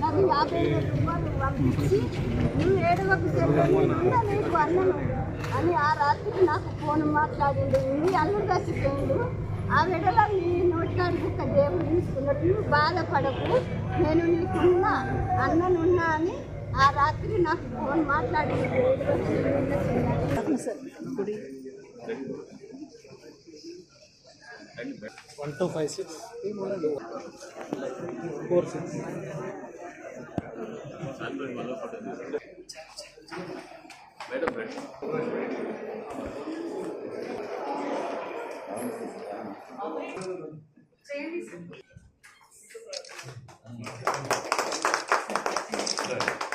నాకు యాభై వేల రూపాయలు పంపించి నువ్వు ఏడవకు చెప్పు నిన్న నీకు అన్నను అని ఆ రాత్రికి నాకు ఫోన్ మాట్లాడిండు. నీ అల్లుడు చచ్చిపోయిండు ఆ విడల నీ నోట్లాడికి ఒక దేవుడు తీసుకున్నట్టు బాధపడకు నేను నీకున్నా అన్ననున్నా అని ఆ రాత్రి నాకు ఫోన్ మాట్లాడిండు one two five six four six కొంచెం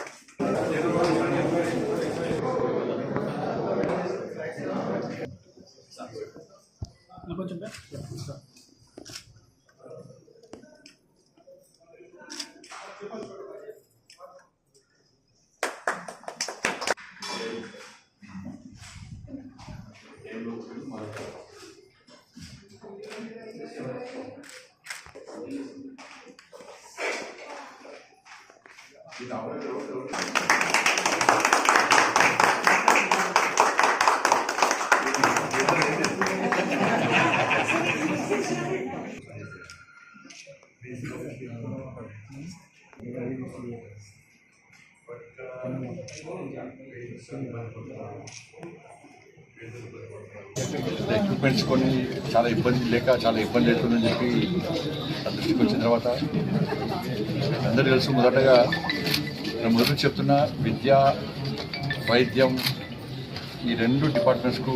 ఎక్విప్మెంట్స్ కొన్ని చాలా ఇబ్బంది లేక చాలా ఇబ్బంది అవుతుందని చెప్పి దృష్టికి వచ్చిన తర్వాత అందరూ కలిసి మొదటగా నేను మొదటి చెప్తున్న విద్య వైద్యం ఈ రెండు డిపార్ట్మెంట్స్కు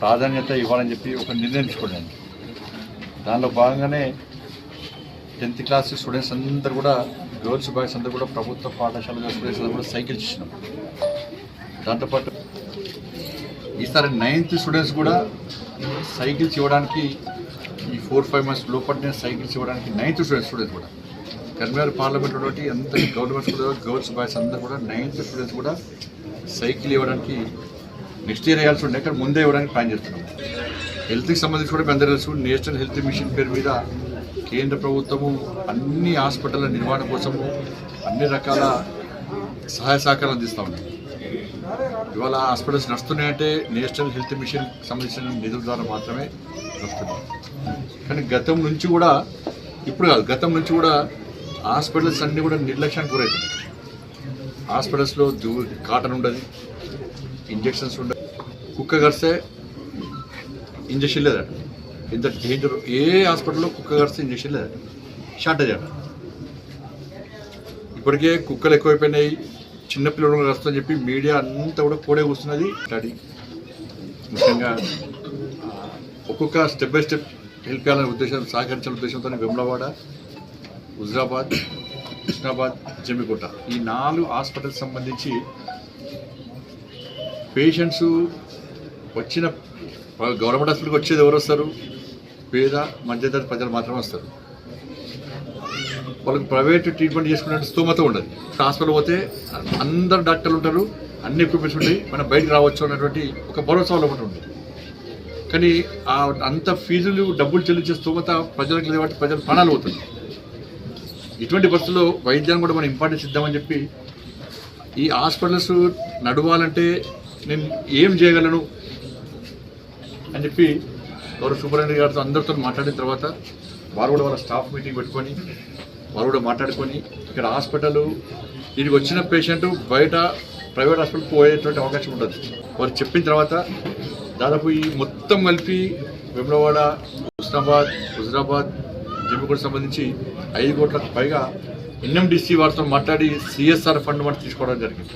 ప్రాధాన్యత ఇవ్వాలని చెప్పి ఒక నిర్ణయించుకున్నాను దానిలో భాగంగానే టెన్త్ క్లాస్ స్టూడెంట్స్ అందరూ కూడా గర్ల్స్ బాయ్స్ అందరూ కూడా ప్రభుత్వ పాఠశాల స్టూడెంట్స్ అందరూ కూడా సైకిల్స్ ఇచ్చినాం. దాంతోపాటు ఈసారి నైన్త్ స్టూడెంట్స్ కూడా సైకిల్స్ ఇవ్వడానికి ఈ ఫోర్ ఫైవ్ మంత్స్ లోపల సైకిల్స్ ఇవ్వడానికి నైన్త్ స్టూడెంట్స్ స్టూడెంట్స్ కూడా కన్వేర్ పార్లమెంట్ ఉన్నటువంటి అంత గవర్నమెంట్ స్కూల్ గర్ల్స్ బాయ్స్ అందరూ కూడా నైన్త్ స్టూడెంట్స్ కూడా సైకిల్ ఇవ్వడానికి నెక్స్ట్ ఇయర్ వేయాల్సి ఉండే కానీ ముందే ఇవ్వడానికి ప్లాన్ చేస్తున్నాం. హెల్త్కి సంబంధించి కూడా అందరూ తెలుసు నేషనల్ హెల్త్ మిషన్ పేరు మీద కేంద్ర ప్రభుత్వము అన్ని హాస్పిటల్ల నిర్వహణ కోసము అన్ని రకాల సహాయ సహకారాలు అందిస్తూ ఉంది ఇవాళ హాస్పిటల్స్ నడుస్తున్నాయంటే నేషనల్ హెల్త్ మిషన్ సంబంధించిన నిధుల ద్వారా మాత్రమే నడుస్తున్నాయి. కానీ గతం నుంచి కూడా ఇప్పుడు కాదు గతం నుంచి కూడా హాస్పిటల్స్ అన్నీ కూడా నిర్లక్ష్యానికి గురవుతున్నాయి హాస్పిటల్స్లో జూ కాటన్ ఉండదు ఇంజెక్షన్స్ ఉండదు కుక్క కరిస్తే ఇంజక్షన్ లేదట. ఇంత డేంజర్ ఏ హాస్పిటల్లో కుక్క కరిస్తే ఇంజక్షన్ లేదట. షార్టేజ్ అట. ఇప్పటికే కుక్కలు ఎక్కువైపోయినాయి చిన్నపిల్లలు వస్తుందని చెప్పి మీడియా అంతా కూడా కోడే కూస్తున్నది స్టడీ ముఖ్యంగా ఒక్కొక్క స్టెప్ బై స్టెప్ హెల్ప్ చేయాలనే ఉద్దేశం సహకరించాలనే ఉద్దేశంతో వెమ్లవాడ హుజరాబాద్ కృష్ణాబాద్ జమ్మికోట. ఈ నాలుగు హాస్పిటల్స్ సంబంధించి పేషెంట్స్ వచ్చిన గవర్నమెంట్ హాస్పిటల్కి వచ్చేది ఎవరు వస్తారు? పేద మధ్యతరగతి ప్రజలు మాత్రమే వస్తారు. వాళ్ళకి ప్రైవేట్ ట్రీట్మెంట్ చేసుకునే స్తోమత ఉండదు. హాస్పిటల్ పోతే అందరు డాక్టర్లు ఉంటారు అన్ని ఎక్విప్మెంట్స్ ఉంటాయి మనం బయటకు రావచ్చు అన్నటువంటి ఒక భరోసా ఒకటి ఉంది కానీ అంత ఫీజులు డబ్బులు చెల్లించే స్తోమత ప్రజలకు లేదు కాబట్టి ప్రాణాలు పోతుంది ఇటువంటి పరిస్థితుల్లో వైద్యాన్ని కూడా మనం ఇంపార్టెన్స్ ఇద్దామని చెప్పి ఈ హాస్పిటల్స్ నడవాలంటే నేను ఏం చేయగలను అని చెప్పి గౌరవ సూపరింటెండెంట్ గారితో అందరితో మాట్లాడిన తర్వాత వారు కూడా వాళ్ళ స్టాఫ్ మీటింగ్ పెట్టుకొని వారు కూడా మాట్లాడుకొని ఇక్కడ హాస్పిటల్ దీనికి వచ్చిన పేషెంట్ బయట ప్రైవేట్ హాస్పిటల్ పోయేటువంటి అవకాశం ఉండదు. వారు చెప్పిన తర్వాత దాదాపు ఈ మొత్తం కలిపి వెమ్లవాడ హుస్నాబాద్ హుజరాబాద్ జమ్మిగూడ సంబంధించి ఐదు కోట్లకు పైగా ఎన్ఎండిసి వారితో మాట్లాడి సిఎస్ఆర్ ఫండ్ మనం తీసుకోవడం జరిగింది.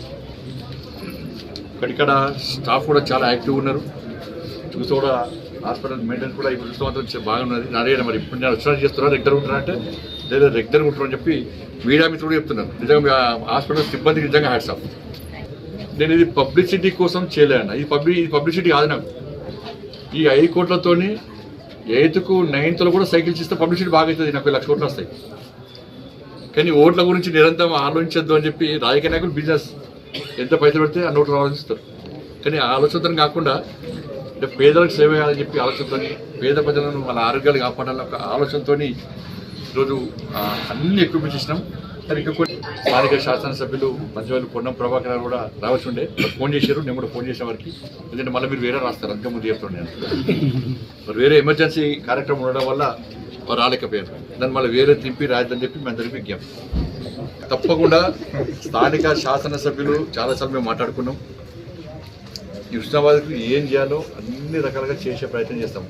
ఇక్కడిక్కడ స్టాఫ్ కూడా చాలా యాక్టివ్ ఉన్నారు. చూసి కూడా హాస్పిటల్ మెయింటెనెన్స్ కూడా ఇప్పుడు చూస్తే మాత్రం బాగున్నది నా అడిగాను మరి ఇప్పుడు నేను వచ్చిన చేస్తున్నా రెగ్యులర్ ఉంటున్నా అంటే లేదా రెగ్యులర్ ఉంటున్నా చెప్పి మీడియా మీద కూడా చెప్తున్నాను నిజంగా హాస్పిటల్ సిబ్బందికి నిజంగా హ్యాట్స్ ఆఫ్. నేను ఇది పబ్లిసిటీ కోసం చేయలేను ఇది పబ్లి ఇది పబ్లిసిటీ కాదు నాకు. ఈ ఐదు కోట్లతోనే ఎయిత్కు నైన్త్లో కూడా సైకిల్స్ ఇస్తే పబ్లిసిటీ బాగా అవుతుంది. నాకు లక్ష కోట్లు వస్తాయి. కానీ ఓట్ల గురించి నిరంతరం ఆలోచించద్దు అని చెప్పి రాజకీయ నాయకులు బిజినెస్ ఎంత పైసలు పెడితే ఆ నోట్లు ఆలోచిస్తారు. కానీ ఆ కాకుండా అంటే పేదలకు సేవ చేయాలని చెప్పి ఆలోచనతో పేద ప్రజలను వాళ్ళ ఆరోగ్యాలు కాపాడాలని ఒక ఆలోచనతో ఈరోజు అన్ని ఎక్విప్మెంట్స్ ఇచ్చినాం కానీ ఇంకా కొన్ని స్థానిక శాసనసభ్యులు మధ్యవాళ్ళు పొన్నం ప్రభాకర్ కూడా రావచ్చు ఉండే ఫోన్ చేశారు నేను కూడా ఫోన్ చేసిన వారికి. ఎందుకంటే మళ్ళీ మీరు వేరే రాస్తారు అంతకు ముందు చెప్తాను నేను. మరి వేరే ఎమర్జెన్సీ కార్యక్రమం ఉండడం వల్ల వారు రాలేకపోయారు. దాన్ని మళ్ళీ వేరే తిప్పి రాయద్దని చెప్పి మేము అందరికీ విజ్ఞప్తి. తప్పకుండా స్థానిక శాసనసభ్యులు చాలాసార్లు మేము మాట్లాడుకున్నాం. ఈ హుస్నాబాద్కి ఏం చేయాలో అన్ని రకాలుగా చేసే ప్రయత్నం చేస్తాం.